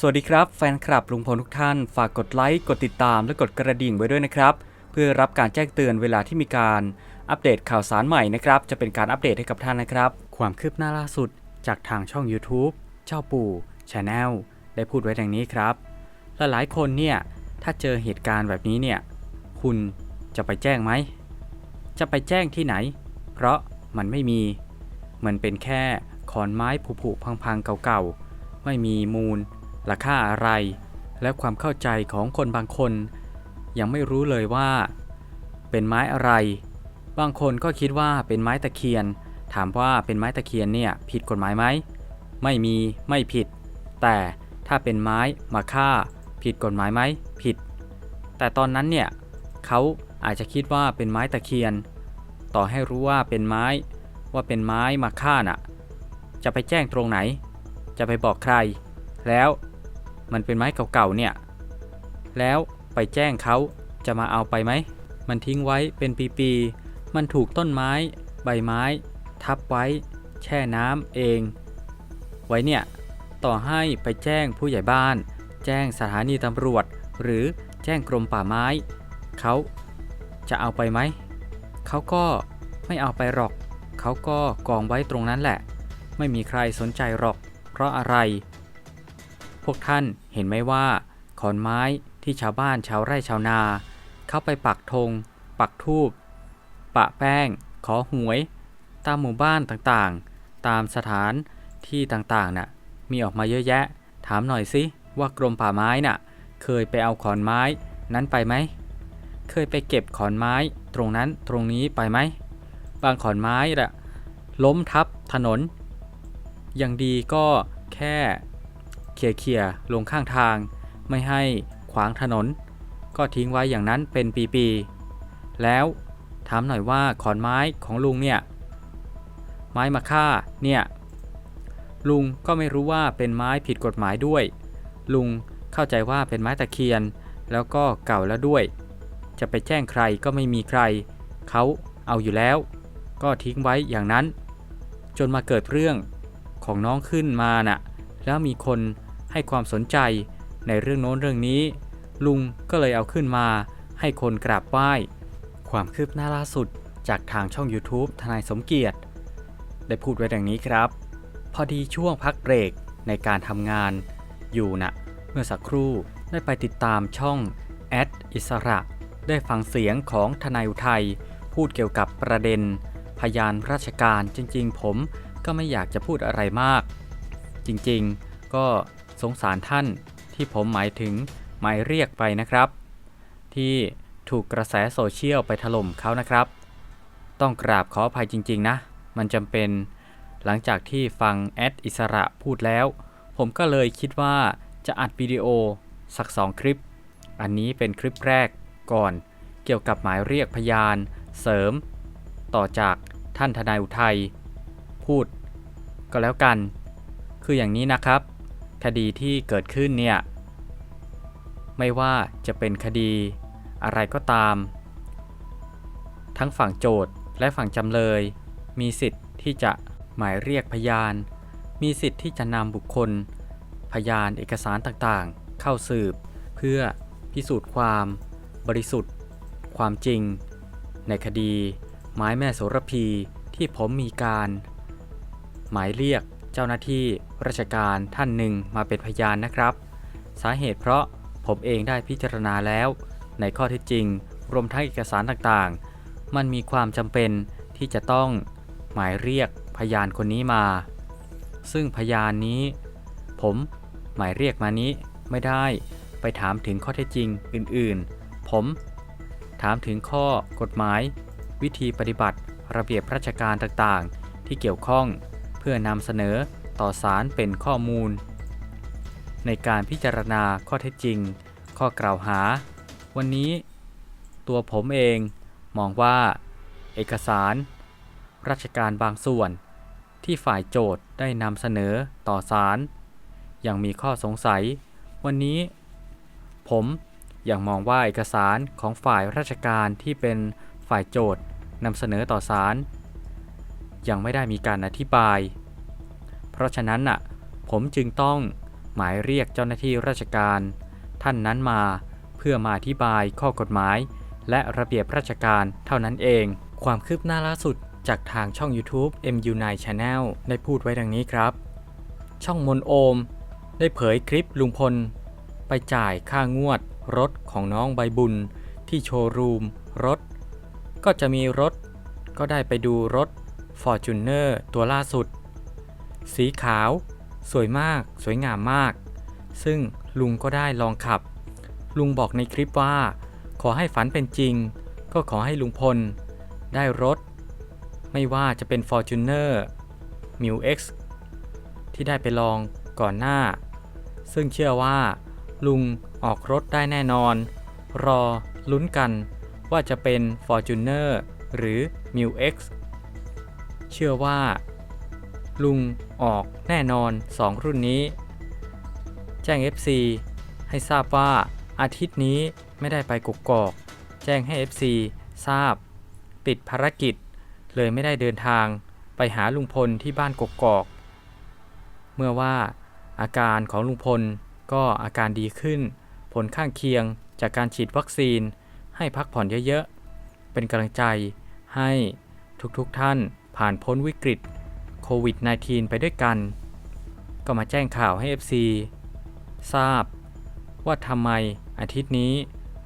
สวัสดีครับแฟนคลับลุงพลทุกท่าน ฝากกดไลค์ กดติดตามและกดกระดิ่งไว้ด้วยนะครับ เพื่อรับการแจ้งเตือนเวลาที่มีการอัปเดตข่าวสารใหม่นะครับ จะเป็นการอัปเดตให้กับท่านนะครับ ความคืบหน้าล่าสุดจากทางช่อง YouTube เจ้าปู่ Channel ได้พูดไว้ดังนี้ครับและหลายคนเนี่ยถ้าเจอเหตุการณ์แบบนี้เนี่ยคุณจะไปแจ้งไหม จะไปแจ้งที่ไหน เพราะมันไม่มี มันเป็นแค่ขอนไม้ผุๆพังๆเก่าๆ ไม่มีมูล ราคาอะไร และความเข้าใจของคนบางคน ยังไม่รู้เลยว่า เป็นไม้อะไร บางคนก็คิดว่าเป็นไม้ตะเคียน ถามว่าเป็นไม้ตะเคียนเนี่ยผิดกฎหมายไหมไม่มีไม่ผิด แต่ถ้าเป็นไม้มาฆ่า ผิดกฎหมายไหมผิด แต่ตอนนั้นเนี่ยเขาอาจจะคิดว่าเป็นไม้ตะเคียน ต่อให้รู้ว่าเป็นไม้ ว่าเป็นไม้มาฆ่าน่ะ จะไปแจ้งตรงไหน จะไปบอกใคร แล้ว มันเป็นไม้เก่าๆเนี่ย แล้วไปแจ้งเขาจะมาเอาไปไหม มันทิ้งไว้เป็นปีๆ มันถูกต้นไม้ ใบไม้ ทับไว้ แช่น้ำเอง ไว้เนี่ย ต่อให้ไปแจ้งผู้ใหญ่บ้าน แจ้งสถานีตำรวจ หรือแจ้งกรมป่าไม้ เขาจะเอาไปไหม เขาก็ไม่เอาไปหรอก เขาก็กองไว้ตรงนั้นแหละ ไม่มีใครสนใจหรอก เพราะอะไร พวกท่านเห็นไหมว่า ขอนไม้ที่ชาวบ้านชาวไร่ชาวนา เข้าไปปักธงปักทูบปะแป้ง ขอหวย ตามหมู่บ้านต่างๆ ตามสถานที่ต่างๆน่ะมีออกมาเยอะแยะ ถามหน่อยสิว่ากรมป่าไม้น่ะ เคยไปเอาขอนไม้นั้นไปไหม เคยไปเก็บขอนไม้ตรงนั้นตรงนี้ไปไหม บางขอนไม้ละล้มทับถนน อย่างดีก็แค่ เขี่ยๆ ลงข้างทาง ไม่ให้ขวางถนน ก็ทิ้งไว้อย่างนั้นเป็นปีๆ แล้วถามหน่อยว่าขอนไม้ของลุงเนี่ย ไม้มาฆ่าเนี่ย ลุงก็ไม่รู้ว่าเป็นไม้ผิดกฎหมายด้วย ลุงเข้าใจว่าเป็นไม้ตะเคียน แล้วก็เก่าแล้วด้วย จะไปแจ้งใครก็ไม่มีใคร เขาเอาอยู่แล้ว ก็ทิ้งไว้อย่างนั้น จนมาเกิดเรื่องของน้องขึ้นมาน่ะ แล้วมีคน ให้ความสนใจในเรื่องโน้นเรื่องนี้ ลุงก็เลยเอาขึ้นมาให้คนกราบไหว้ ความคืบหน้าล่าสุดจากทางช่อง YouTube ทนายสมเกียรติ ได้พูดไว้ดังนี้ครับ พอดีช่วงพักเบรกในการทำงานอยู่นะ่ะเมื่อสักครู่ได้ไปติดตามช่องแอดอิสระ ได้ฟังเสียงของทนายอุทัยพูดเกี่ยวกับประเด็น พยานราชการจริงๆ ผมก็ไม่อยากจะพูดอะไรมาก จริงๆ ก็ สงสารท่านที่ผมหมายถึงหมายเรียกไปนะครับ ที่ถูกกระแสโซเชียลไปถล่มเขานะครับ ต้องกราบขออภัยจริง ๆ นะ มันจำเป็น หลังจากที่ฟังแอดอิสระพูดแล้ว ผมก็เลยคิดว่าจะอัดวิดีโอสักสองคลิป อันนี้เป็นคลิปแรกก่อน เกี่ยวกับหมายเรียกพยานเสริม ต่อจากท่านทนายอุทัย พูดก็แล้วกัน คืออย่างนี้นะครับ คดีที่เกิดขึ้นเนี่ย ไม่ว่าจะเป็นคดีอะไรก็ตาม ทั้งฝั่งโจทย์และฝั่งจำเลย มีสิทธิ์ที่จะหมายเรียกพยาน มีสิทธิ์ที่จะนำบุคคล พยานเอกสารต่างๆ เข้าสืบ เพื่อพิสูจน์ความ บริสุทธิ์ ความจริง ในคดี ไม้แม่โสระพีที่ผมมีการ หมายเรียกเจ้าหน้าที่ ราชการท่านหนึ่งมาเป็นพยานนะครับ สาเหตุเพราะผมเองได้พิจารณาแล้ว ในข้อเท็จจริง รวมทั้งเอกสารต่างๆ มันมีความจำเป็นที่จะต้องหมายเรียกพยานคนนี้มา ซึ่งพยานนี้ ผมหมายเรียกมานี้ไม่ได้ไปถามถึงข้อเท็จจริงอื่นๆ ผม ถามถึงข้อกฎหมาย วิธีปฏิบัติระเบียบราชการต่างๆ ที่เกี่ยวข้อง เพื่อนำเสนอ ต่อศาลเป็นข้อมูล ในการพิจารณาข้อเท็จจริง ข้อกล่าวหา วันนี้ ตัวผมเองมองว่า เอกสาร ราชการบางส่วน ที่ฝ่ายโจทย์ได้นำเสนอต่อศาลยังมีข้อสงสัย วันนี้ ผมยังมองว่าเอกสารของฝ่ายราชการที่เป็นฝ่ายโจทย์นำเสนอต่อศาลยังไม่ได้มีการอธิบาย เพราะฉะนั้นน่ะผมจึงต้องหมายเรียกเจ้าหน้าที่ราชการ ท่านนั้นมาเพื่อมาอธิบายข้อกฎหมาย และระเบียบราชการเท่านั้นเอง ความคืบหน้าล่าสุดจากทางช่อง YouTube MU9 Channel ได้พูดไว้ดังนี้ครับ ช่องมนโอม ได้เผยคลิปลุงพล ไปจ่ายค่างวดรถของน้องใบบุญ ที่โชว์รูมรถ ก็จะมีรถ ก็ได้ไปดูรถ Fortuner ตัวล่าสุด สีขาว สวยมาก สวยงามมาก ซึ่งลุงก็ได้ลองขับ ลุงบอกในคลิปว่า ขอให้ฝันเป็นจริง ก็ขอให้ลุงพล ได้รถ ไม่ว่าจะเป็น Fortuner m i X ที่ได้ไปลองก่อนหน้า ซึ่งเชื่อว่า ลุงออกรถได้แน่นอน รอลุ้นกันว่าจะเป็น Fortuner หรือ m i X เชื่อว่า ลุงออกแน่นอน 2 รุ่นนี้ แจ้ง FC ให้ทราบว่าอาทิตย์นี้ไม่ได้ไปกกอก แจ้งให้ FC ทราบ ติดภารกิจ เลยไม่ได้เดินทางไปหาลุงพลที่บ้านกกอก เมื่อว่าอาการของลุงพลก็อาการดีขึ้น ผลข้างเคียงจากการฉีดวัคซีน ให้พักผ่อนเยอะๆ เป็นกำลังใจให้ทุกๆทท่านผ่านพ้นวิกฤต โควิด -19 ไปด้วยกัน ก็มาแจ้งข่าวให้ FC ทราบ ว่าทำไมอาทิตย์นี้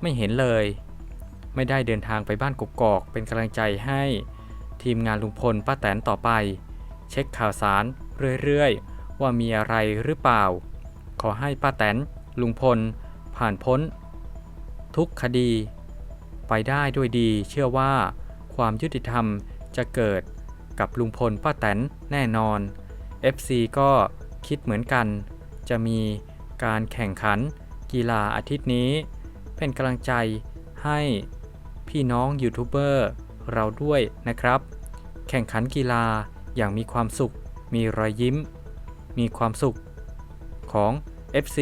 ไม่เห็นเลย ไม่ได้เดินทางไปบ้านกกอกเป็นกำลังใจให้ทีมงานลุงพลป้าแตนต่อไป เช็คข่าวสารเรื่อยๆ ว่ามีอะไรหรือเปล่า ขอให้ป้าแตนลุงพล ผ่านพ้น ทุกคดี ไปได้ด้วยดีเชื่อว่าความยุติธรรมจะเกิด กับลุงพลป้าแตนแน่นอน FC ก็คิดเหมือนกัน จะมีการแข่งขันกีฬาอาทิตย์นี้ เป็นกำลังใจให้พี่น้องยูทูบเบอร์เราด้วยนะครับ แข่งขันกีฬาอย่างมีความสุข มีรอยยิ้ม มีความสุขของ FC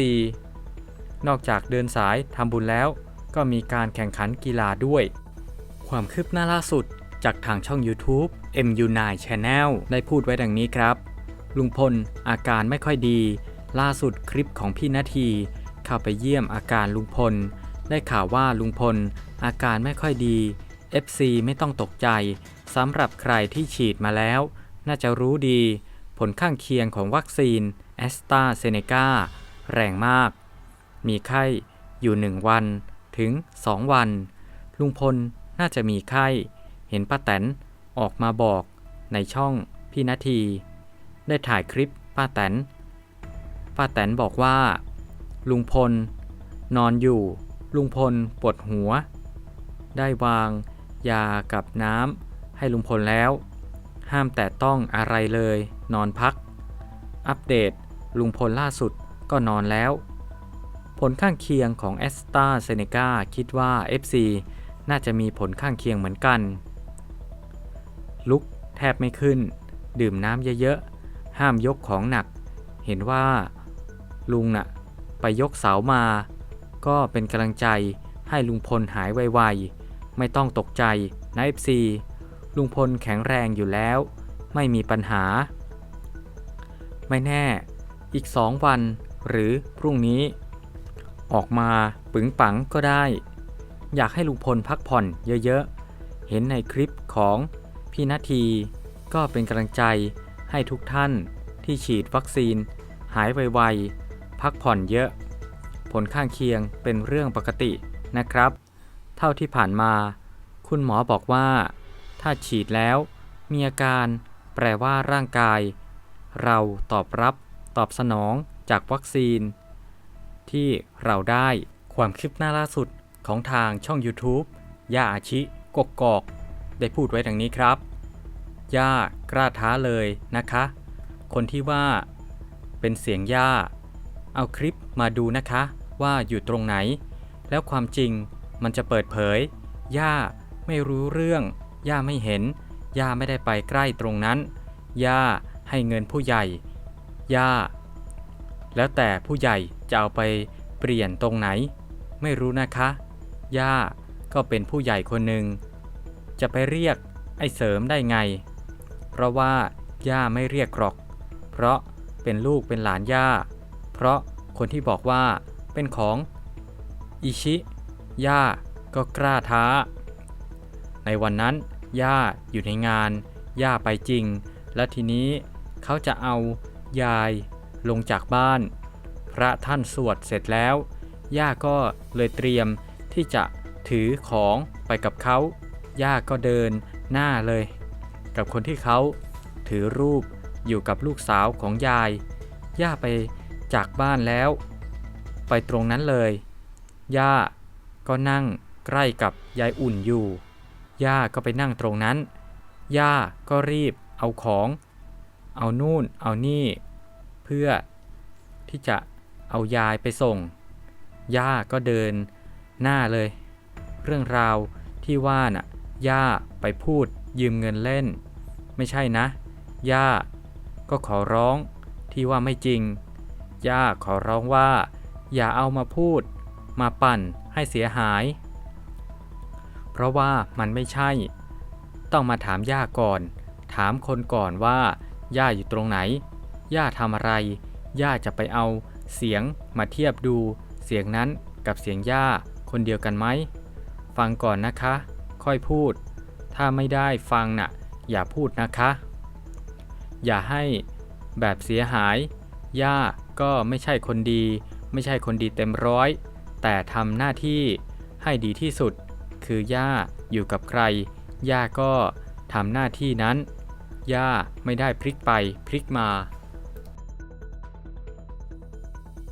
นอกจากเดินสายทำบุญแล้ว ก็มีการแข่งขันกีฬาด้วย ความคืบหน้าล่าสุด จากทางช่อง YouTube MU9 Channel ได้พูดไว้ดังนี้ครับ ลุงพลอาการไม่ค่อยดี ล่าสุดคลิปของพี่นาทีเข้าไปเยี่ยมอาการลุงพล ได้ข่าวว่าลุงพล อาการไม่ค่อยดี FC ไม่ต้องตกใจสำหรับใครที่ฉีดมาแล้ว น่าจะรู้ดี ผลข้างเคียงของวัคซีนแอสตราเซเนกาแรงมาก มีไข้อยู่ 1 วันถึง 2 วัน ลุงพลน่าจะมีไข้ เห็นป้าแตนออกมาบอกในช่องพี่นาที ได้ถ่ายคลิปป้าแตน ป้าแตนบอกว่า ลุงพล นอนอยู่ ลุงพลปวดหัว ได้วางยากับน้ำให้ลุงพลแล้ว ห้ามแต่ต้องอะไรเลย นอนพัก อัปเดตลุงพลล่าสุดก็นอนแล้ว ผลข้างเคียงของแอสตราเซเนกาคิดว่า FC น่าจะมีผลข้างเคียงเหมือนกัน ลุกแทบไม่ขึ้น ดื่มน้ำเยอะๆ ห้ามยกของหนัก เห็นว่า ลุงน่ะ ไปยกเสามา ก็เป็นกำลังใจให้ลุงพลหายไวๆ ไม่ต้องตกใจนะ FC ลุงพลแข็งแรงอยู่แล้ว ไม่มีปัญหา ไม่แน่ อีกสองวันหรือพรุ่งนี้ ออกมาปึงปังก็ได้ อยากให้ลุงพลพักผ่อนเยอะๆ เห็นในคลิปของ พี่นาทีก็เป็นกำลังใจให้ทุกท่านที่ฉีดวัคซีน หายไวๆ พักผ่อนเยอะ ผลข้างเคียงเป็นเรื่องปกตินะครับ เท่าที่ผ่านมา คุณหมอบอกว่า ถ้าฉีดแล้วมีอาการแปลว่าร่างกาย เราตอบรับตอบสนองจากวัคซีน ที่เราได้ความคืบหน้าล่าสุดของทางช่อง YouTube ย่าอาชิกกกอก ได้พูดไว้ดังนี้ครับ ย่ากล้าท้าเลยนะคะ คนที่ว่า เป็นเสียงย่า เอาคลิปมาดูนะคะว่าอยู่ตรงไหน แล้วความจริงมันจะเปิดเผย ย่าไม่รู้เรื่อง ย่าไม่เห็น ย่าไม่ได้ไปใกล้ตรงนั้น ย่าให้เงินผู้ใหญ่ ย่า แล้วแต่ผู้ใหญ่จะเอาไปเปลี่ยนตรงไหน ไม่รู้นะคะ ย่าก็เป็นผู้ใหญ่คนหนึ่ง จะไปเรียกไอ้เสริมได้ไง เพราะว่าย่าไม่เรียกหรอก เพราะเป็นลูกเป็นหลานย่า เพราะคนที่บอกว่าเป็นของอิชิ ย่าก็กล้าท้า ในวันนั้น ย่าอยู่ในงาน ย่าไปจริง และทีนี้เขาจะเอายายลงจากบ้าน พระท่านสวดเสร็จแล้ว ย่าก็เลยเตรียมที่จะถือของไปกับเขา ย่าก็เดินหน้าเลย กับคนที่เขาถือรูปอยู่กับลูกสาวของยาย ย่าไปจากบ้านแล้ว ไปตรงนั้นเลย ย่าก็นั่งใกล้กับยายอุ่นอยู่ ย่าก็ไปนั่งตรงนั้น ย่าก็รีบเอาของ เอานู่นเอานี่ เพื่อที่จะเอายายไปส่ง ย่าก็เดินหน้าเลย เรื่องราวที่ว่าน่ะ ย่าไปพูดยืมเงินเล่น ไม่ใช่นะ ย่า ก็ขอร้องที่ว่าไม่จริง ย่าขอร้องว่า อย่าเอามาพูด มาปั่นให้เสียหาย เพราะว่ามันไม่ใช่ ต้องมาถามย่าก่อน ถามคนก่อนว่า ย่าอยู่ตรงไหน ย่าทำอะไร ย่าจะไปเอาเสียงมาเทียบดู เสียงนั้นกับเสียงย่าคนเดียวกันไหม ฟังก่อนนะคะ ค่อยพูด ถ้าไม่ได้ฟังน่ะ อย่าพูดนะคะ อย่าให้แบบเสียหาย ย่าก็ไม่ใช่คนดี ไม่ใช่คนดีเต็มร้อย แต่ทำหน้าที่ให้ดีที่สุด คือย่าอยู่กับใคร ย่าก็ทำหน้าที่นั้น ย่าไม่ได้พลิกไปพลิกมา